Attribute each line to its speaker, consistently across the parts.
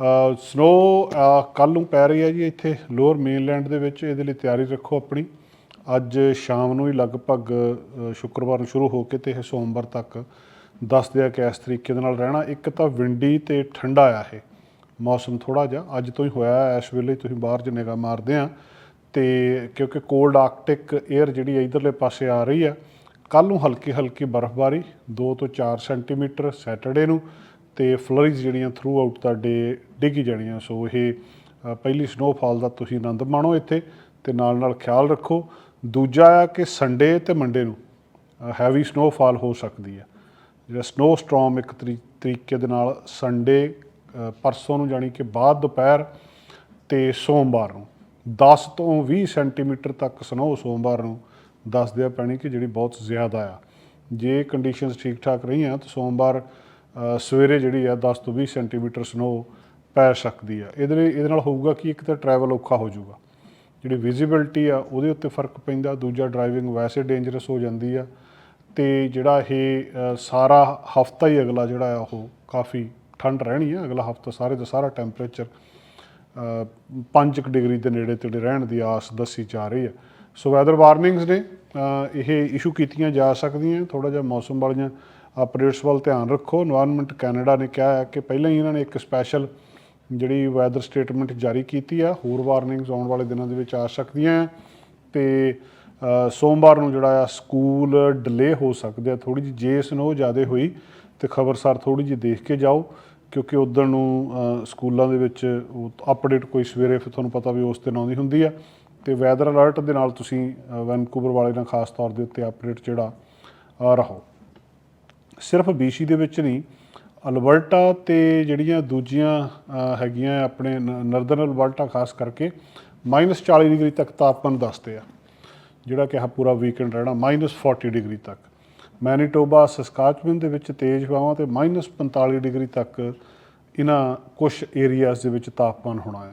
Speaker 1: Snow ਕੱਲ ਨੂੰ ਪੈ ਰਹੀ ਹੈ ਜੀ ਇੱਥੇ ਲੋਅਰ ਮੇਨਲੈਂਡ ਦੇ ਵਿੱਚ। ਇਹਦੇ ਲਈ ਤਿਆਰੀ ਰੱਖੋ ਆਪਣੀ। ਅੱਜ ਸ਼ਾਮ ਨੂੰ ਹੀ ਲਗਭਗ ਸ਼ੁੱਕਰਵਾਰ ਨੂੰ ਸ਼ੁਰੂ ਹੋ ਕੇ ਤੇ ਇਹ ਸੋਮਵਾਰ ਤੱਕ ਦੱਸਦੇ ਆ ਕਿ ਇਸ ਤਰੀਕੇ ਦੇ ਨਾਲ ਰਹਿਣਾ। ਇੱਕ ਤਾਂ ਵਿੰਡੀ ਤੇ ਠੰਡਾ ਆ ਇਹ। ਮੌਸਮ ਥੋੜਾ ਜਿਹਾ ਅੱਜ ਤੋਂ ਹੀ ਹੋਇਆ ਇਸ ਵੇਲੇ ਤੁਸੀਂ ਬਾਹਰ ਜੇ ਨਿਗਾਹ ਮਾਰਦੇ ਆ। ਤੇ ਕਿਉਂਕਿ ਕੋਲਡ ਆਰਕਟਿਕ 에ਅਰ ਜਿਹੜੀ ਹੈ ਇਧਰਲੇ ਪਾਸੇ ਆ ਰਹੀ ਆ ਕੱਲ ਨੂੰ ਹਲਕੀ ਹਲਕੀ ਬਰਫ਼ਬਾਰੀ 2 ਤੋਂ 4 ਸੈਂਟੀਮੀਟਰ ਸੈਟਰਡੇ ਨੂੰ। ਤੇ ਫਲਰੀਜ਼ ਜਿਹੜੀਆਂ ਥਰੂ ਆਊਟ ਦਾ ਡੇ ਡਿੱਗੀ ਜਾਣੀਆਂ। ਸੋ ਇਹ ਪਹਿਲੀ ਸਨੋਫਾਲ ਦਾ ਤੁਸੀਂ ਆਨੰਦ ਮਾਣੋ ਇੱਥੇ ਤੇ ਨਾਲ ਨਾਲ ਖਿਆਲ ਰੱਖੋ। ਦੂਜਾ ਆ ਕਿ ਸੰਡੇ ਤੇ ਮੰਡੇ ਨੂੰ ਹੈਵੀ ਸਨੋਫਾਲ ਹੋ ਸਕਦੀ ਹੈ। ਜਿਹੜਾ ਸਨੋ ਸਟਾਰਮ ਇੱਕ ਤਰੀ- ਤਰੀਕੇ ਦੇ ਨਾਲ ਸੰਡੇ ਪਰਸੋਂ ਨੂੰ ਜਾਣੀ ਕਿ ਬਾਅਦ ਦੁਪਹਿਰ ਤੇ ਸੋਮਵਾਰ ਨੂੰ 10 ਤੋਂ 20 ਸੈਂਟੀਮੀਟਰ ਤੱਕ ਸਨੋ ਸੋਮਵਾਰ ਨੂੰ ਦੱਸਦੇ ਆ ਪੈਣੀ ਕਿ ਜਿਹੜੀ ਬਹੁਤ ਜ਼ਿਆਦਾ ਆ। ਜੇ ਕੰਡੀਸ਼ਨਸ ਠੀਕ ਠਾਕ ਰਹੀਆਂ ਤਾਂ ਸੋਮਵਾਰ ਸਵੇਰੇ ਜਿਹੜੀ ਆ 10 ਤੋਂ 20 ਸੈਂਟੀਮੀਟਰ ਸਨੋ ਪੈ ਸਕਦੀ ਆ। ਇਹਦੇ ਲਈ ਇਹਦੇ ਨਾਲ ਹੋਊਗਾ ਕਿ? ਇੱਕ ਤਾਂ ਟਰੈਵਲ ਔਖਾ ਹੋ ਜਾਊਗਾ। ਜਿਹੜੀ ਵਿਜ਼ਿਬਿਲਟੀ ਆ, ਉਹਦੇ ਉੱਤੇ ਫ਼ਰਕ ਪੈਂਦਾ। ਦੂਜਾ ਡਰਾਈਵਿੰਗ ਵੈਸੇ ਡੇਂਜਰਸ ਹੋ ਜਾਂਦੀ ਆ। ਤੇ ਜਿਹੜਾ ਇਹ ਸਾਰਾ ਹਫਤਾ ਹੀ ਅਗਲਾ ਜਿਹੜਾ ਆ, ਉਹ ਕਾਫੀ ਠੰਡ ਰਹਿਣੀ ਆ। ਅਗਲਾ ਹਫਤਾ ਸਾਰੇ ਦਾ ਸਾਰਾ ਟੈਂਪਰੇਚਰ 5 ਡਿਗਰੀ ਦੇ ਨੇੜੇ ਤੇੜੇ ਰਹਿਣ ਦੀ ਆਸ ਦੱਸੀ ਜਾ ਰਹੀ ਹੈ ਸੋ ਵੈਦਰ ਵਾਰਨਿੰਗਸ ਨੇ ਇਹ ਇਸ਼ੂ ਕੀਤੀਆਂ ਜਾ ਸਕਦੀਆਂ। ਥੋੜਾ ਜਿਹਾ ਮੌਸਮ ਵਾਲੀਆਂ ਅਪਡੇਟਸ ਵੱਲ ਧਿਆਨ ਰੱਖੋ। এনवायरमेंट ਕੈਨੇਡਾ ਨੇ ਕਿਹਾ ਹੈ ਕਿ ਪਹਿਲਾਂ ਹੀ ਇਹਨਾਂ ਨੇ ਇੱਕ ਸਪੈਸ਼ਲ ਜਿਹੜੀ ਵੈਦਰ ਸਟੇਟਮੈਂਟ ਜਾਰੀ ਕੀਤੀ ਆ। ਹੋਰ ਵਾਰਨਿੰਗਸ ਆਉਣ ਵਾਲੇ ਦਿਨਾਂ ਦੇ ਵਿੱਚ ਆ ਸਕਦੀਆਂ ਤੇ ਸੋਮਵਾਰ ਨੂੰ ਜਿਹੜਾ ਆ ਸਕੂਲ ਡਿਲੇ ਹੋ ਸਕਦੇ ਆ ਥੋੜੀ ਜਿਹੀ। ਜੇ ਸਨੋ ਜ਼ਿਆਦਾ ਹੋਈ ਤੇ ਖਬਰਸਾਰ ਥੋੜੀ ਜਿਹੀ ਦੇਖ ਕੇ ਜਾਓ, ਕਿਉਂਕਿ ਉਦੋਂ ਨੂੰ ਸਕੂਲਾਂ ਦੇ ਵਿੱਚ ਅਪਡੇਟ ਕੋਈ ਸਵੇਰੇ ਫਿਰ ਤੁਹਾਨੂੰ ਪਤਾ ਵੀ ਉਸ ਦਿਨ ਆਉਂਦੀ ਹੁੰਦੀ ਆ। ਤੇ ਵੈਦਰ ਅਲਰਟ ਦੇ ਨਾਲ ਤੁਸੀਂ ਵੈਨਕੂਵਰ ਵਾਲੇ ਨਾਲ ਖਾਸ ਤੌਰ ਦੇ ਉੱਤੇ ਅਪਡੇਟ ਜਿਹੜਾ ਰਹੋ। ਸਿਰਫ BC ਦੇ ਵਿੱਚ ਨਹੀਂ, ਅਲਬਰਟਾ ਤੇ ਜਿਹੜੀਆਂ ਦੂਜੀਆਂ ਹੈਗੀਆਂ ਆਪਣੇ ਨਰਦਨ ਅਲਬਰਟਾ ਖਾਸ ਕਰਕੇ -40 ਡਿਗਰੀ ਤੱਕ ਤਾਪਮਾਨ ਦੱਸਦੇ ਆ, ਜਿਹੜਾ ਕਿ ਆਹ ਪੂਰਾ ਵੀਕਐਂਡ ਰਹਿਣਾ -40 ਡਿਗਰੀ ਤੱਕ। ਮੈਨੀਟੋਬਾ ਸਸਕਾਚਵਨ ਦੇ ਵਿੱਚ ਤੇਜ਼ ਹਵਾਵਾਂ ਤੇ -45 ਡਿਗਰੀ ਤੱਕ ਇਹਨਾਂ ਕੁਝ ਏਰੀਆਜ਼ ਦੇ ਵਿੱਚ ਤਾਪਮਾਨ ਹੋਣਾ ਆ।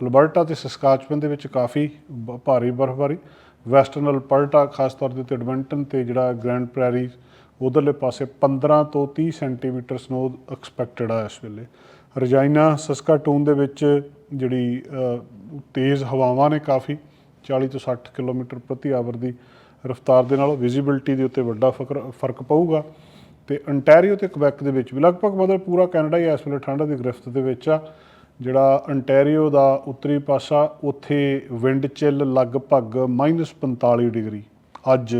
Speaker 1: ਅਲਬਰਟਾ ਤੇ ਸਸਕਾਚਵਨ ਦੇ ਵਿੱਚ ਕਾਫੀ ਬ- ਭਾਰੀ ਬਰਫ਼ਬਾਰੀ। ਵੈਸਟਰਨ ਅਲਬਰਟਾ ਖਾਸ ਤੌਰ ਦੇ ਉੱਤੇ ਐਡਮੰਟਨ ਤੇ ਜਿਹੜਾ ਗ੍ਰੈਂਡ ਪ੍ਰੈਰੀ ਉਧਰਲੇ ਪਾਸੇ 15 ਤੋਂ 30 ਸੈਂਟੀਮੀਟਰ ਸਨੋ ਐਕਸਪੈਕਟਡ ਆ ਇਸ ਵੇਲੇ। ਰਜਾਈਨਾ ਸਸਕਾਟੂਨ ਦੇ ਵਿੱਚ ਜਿਹੜੀ ਤੇਜ਼ ਹਵਾਵਾਂ ਨੇ ਕਾਫੀ 40 ਤੋਂ 60 ਕਿਲੋਮੀਟਰ ਪ੍ਰਤੀ ਆਵਰ ਦੀ ਰਫ਼ਤਾਰ ਦੇ ਨਾਲ ਵਿਜ਼ਿਬਿਲਟੀ ਦੇ ਉੱਤੇ ਵੱਡਾ ਫਕਰ, ਫ਼ਰਕ ਪਊਗਾ। ਤੇ ਅੰਟੈਰੀਓ ਤੇ ਕੁਬੈਕ ਦੇ ਵਿੱਚ ਵੀ, ਲਗਭਗ ਮਤਲਬ ਪੂਰਾ ਕੈਨੇਡਾ ਹੀ ਇਸ ਵੇਲੇ ਠੰਡ ਦੀ ਗ੍ਰਿਫਤ ਦੇ ਵਿੱਚ ਆ। ਜਿਹੜਾ ਅੰਟੈਰੀਓ ਦਾ ਉੱਤਰੀ ਪਾਸਾ, ਉੱਥੇ ਵਿੰਡ ਚਿੱਲ ਲਗਭਗ -45 ਡਿਗਰੀ। ਅੱਜ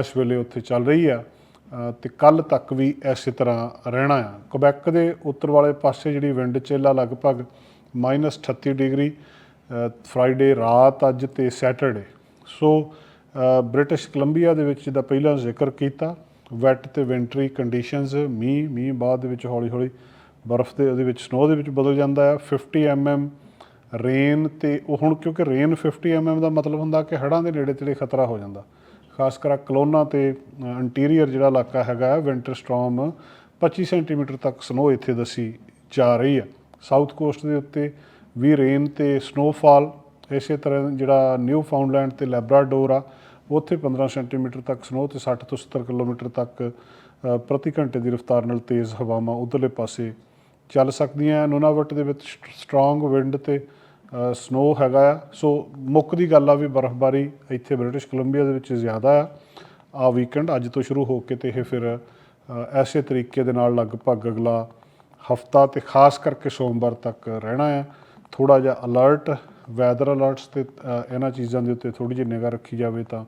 Speaker 1: ਇਸ ਵੇਲੇ ਉੱਥੇ ਚੱਲ ਰਹੀ ਆ ਅ, ਤੇ ਕੱਲ ਤੱਕ ਵੀ ਇਸੇ ਤਰ੍ਹਾਂ ਰਹਿਣਾ ਆ ਕੁਬੈਕ ਦੇ ਉੱਤਰ ਵਾਲੇ ਪਾਸੇ ਜਿਹੜੀ ਵਿੰਡ ਚਿੱਲ ਆ ਲਗਭਗ -38 ਡਿਗਰੀ ਫਰਾਈਡੇ ਰਾਤ ਅੱਜ ਤੇ ਸੈਟਰਡੇ ਸੋ ਬ੍ਰਿਟਿਸ਼ ਕੋਲੰਬੀਆ ਦੇ ਵਿੱਚ ਜਿਹਦਾ ਪਹਿਲਾਂ ਜ਼ਿਕਰ ਕੀਤਾ ਵੈਟ ਤੇ ਵਿੰਟਰੀ ਕੰਡੀਸ਼ਨਸ ਮੀਂਹ ਮੀਂਹ ਬਾਅਦ ਦੇ ਵਿੱਚ ਹੌਲੀ ਹੌਲੀ ਬਰਫ਼ ਦੇ ਉਹਦੇ ਵਿੱਚ ਸਨੋ ਦੇ ਵਿੱਚ ਬਦਲ ਜਾਂਦਾ ਆ 50 mm ਰੇਨ ਤੇ ਉਹ ਹੁਣ ਕਿਉਂਕਿ ਰੇਨ 50 mm ਦਾ ਮਤਲਬ ਹੁੰਦਾ ਕਿ ਹੜ੍ਹਾਂ ਦੇ ਨੇੜੇ ਤੇੜੇ ਖਤਰਾ ਹੋ ਜਾਂਦਾ। ਖਾਸ ਕਰ ਕਲੋਨਾ ਤੇ ਇੰਟੀਰੀਅਰ ਜਿਹੜਾ ਇਲਾਕਾ ਹੈਗਾ ਵਿੰਟਰ ਸਟਾਰਮ 25 ਸੈਂਟੀਮੀਟਰ ਤੱਕ ਸਨੋ ਇੱਥੇ ਦੱਸੀ ਜਾ ਰਹੀ ਹੈ। ਸਾਊਥ ਕੋਸਟ ਦੇ ਉੱਤੇ ਵੀ ਰੇਨ ਤੇ ਸਨੋਫਾਲ ਇਸੇ ਤਰ੍ਹਾਂ ਜਿਹੜਾ ਨਿਊ ਫਾਊਂਡਲੈਂਡ ਤੇ ਲੈਬਰਾਡੋਰ ਆ, ਉੱਥੇ 15 ਸੈਂਟੀਮੀਟਰ ਤੱਕ ਸਨੋ ਤੇ 60 ਤੋਂ 70 ਕਿਲੋਮੀਟਰ ਤੱਕ ਪ੍ਰਤੀ ਘੰਟੇ ਦੀ ਰਫ਼ਤਾਰ ਨਾਲ ਤੇਜ਼ ਹਵਾਵਾਂ ਉਧਰਲੇ ਪਾਸੇ ਚੱਲ ਸਕਦੀਆਂ ਨੋਨਾਵਟ ਦੇ ਵਿੱਚ ਸਟਰੋਂਗ ਵਿੰਡ ਤੇ ਸਨੋ ਹੈਗਾ ਆ। ਸੋ ਮੁੱਖ ਦੀ ਗੱਲ ਆ ਵੀ ਬਰਫ਼ਬਾਰੀ ਇੱਥੇ ਬ੍ਰਿਟਿਸ਼ ਕੋਲੰਬੀਆ ਦੇ ਵਿੱਚ ਜ਼ਿਆਦਾ ਆ। ਆ ਵੀਕਐਂਡ ਅੱਜ ਤੋਂ ਸ਼ੁਰੂ ਹੋ ਕੇ ਤੇ ਇਹ ਫਿਰ ਐਸੇ ਤਰੀਕੇ ਦੇ ਨਾਲ ਲਗਭਗ ਅਗਲਾ ਹਫਤਾ ਤੇ ਖਾਸ ਕਰਕੇ ਸੋਮਵਾਰ ਤੱਕ ਰਹਿਣਾ ਆ। ਥੋੜਾ ਜਿਹਾ ਅਲਰਟ ਵੈਦਰ ਅਲਰਟਸ ਤੇ ਇਹਨਾਂ ਚੀਜ਼ਾਂ ਦੇ ਉੱਤੇ ਥੋੜੀ ਜਿਹੀ ਨਿਗਾਹ ਰੱਖੀ ਜਾਵੇ ਤਾਂ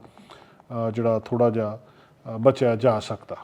Speaker 1: ਜਿਹੜਾ ਥੋੜਾ ਜਿਹਾ ਬਚਿਆ ਜਾ ਸਕਦਾ।